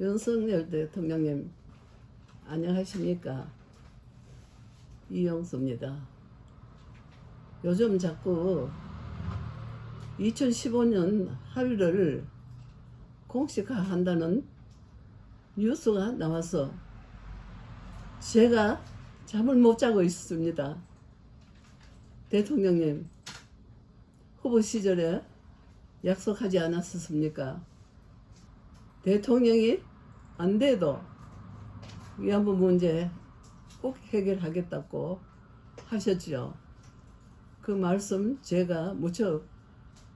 윤석열 대통령님 안녕하십니까 이영수입니다. 요즘 자꾸 2015년 합의를 공식화한다는 뉴스가 나와서 제가 잠을 못 자고 있습니다. 대통령님 후보 시절에 약속하지 않았었습니까? 대통령이 안 돼도 위안부 문제 꼭 해결하겠다고 하셨지요. 그 말씀 제가 무척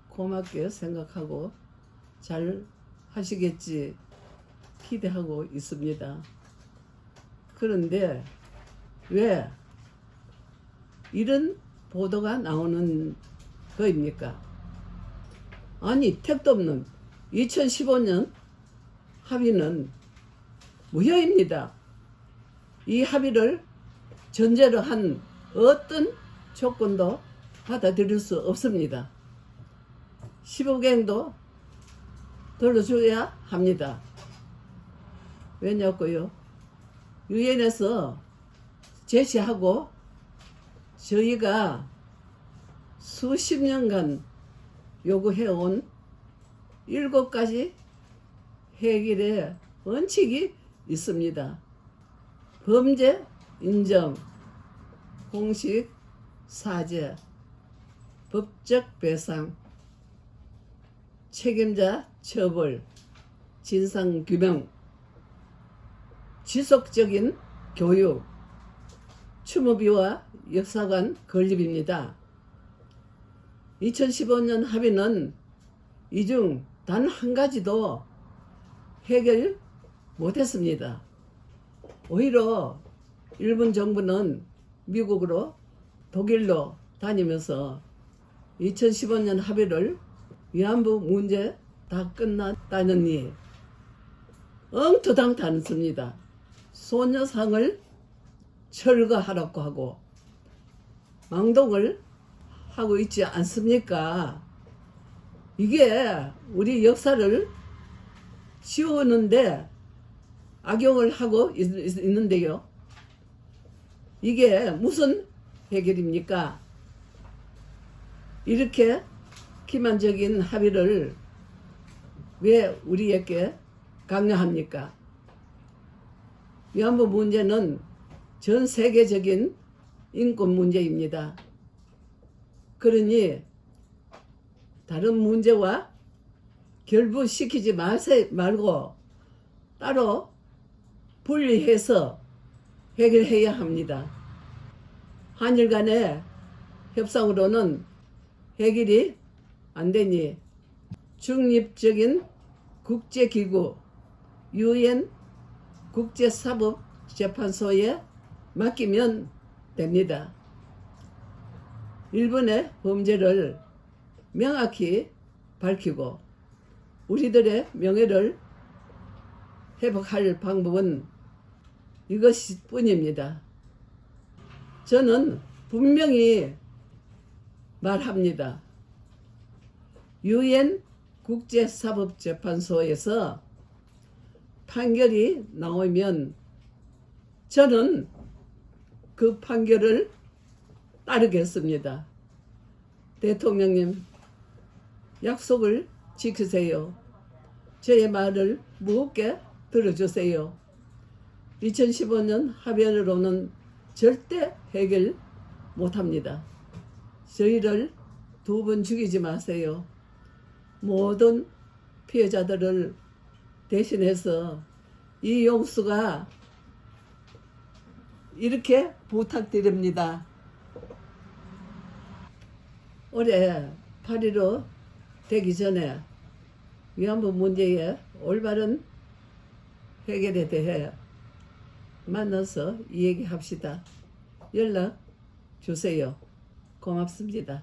고맙게 생각하고 잘 하시겠지 기대하고 있습니다. 그런데 왜 이런 보도가 나오는 거입니까? 아니 택도 없는 2015년 합의는 무효입니다. 이 합의를 전제로 한 어떤 조건도 받아들일 수 없습니다. 15개행도 돌려줘야 합니다. 왜냐고요? 유엔에서 제시하고 저희가 수십 년간 요구해온 일곱 가지 해결의 원칙이 있습니다. 범죄 인정, 공식 사죄, 법적 배상, 책임자 처벌, 진상 규명, 지속적인 교육, 추모비와 역사관 건립입니다. 2015년 합의는 이 중 단 한 가지도 해결 못했습니다. 오히려 일본 정부는 미국으로 독일로 다니면서 2015년 합의를 위안부 문제 다 끝났다느니 엉터당탄습니다. 소녀상을 철거하라고 하고 망동을 하고 있지 않습니까? 이게 우리 역사를 지우는데 악용을 하고 있, 있- 있는데요. 이게 무슨 해결입니까? 이렇게 기만적인 합의를 왜 우리에게 강요합니까? 위안부 문제는 전 세계적인 인권 문제입니다. 그러니 다른 문제와 결부시키지 마세, 말고 따로 분리해서 해결해야 합니다. 한일 간의 협상으로는 해결이 안 되니 중립적인 국제기구 유엔 국제사법재판소에 맡기면 됩니다. 일본의 범죄를 명확히 밝히고 우리들의 명예를 회복할 방법은 이것이 뿐입니다. 저는 분명히 말합니다. 유엔 국제사법재판소에서 판결이 나오면 저는 그 판결을 따르겠습니다. 대통령님, 약속을 지키세요. 저의 말을 무겁게 들어주세요. 2015년 합의안으로는 절대 해결 못합니다. 저희를 두 번 죽이지 마세요. 모든 피해자들을 대신해서 이 용수가 이렇게 부탁드립니다. 올해 8.15 되기 전에 위안부 문제의 올바른 해결에 대해 만나서 이야기합시다. 연락 주세요. 고맙습니다.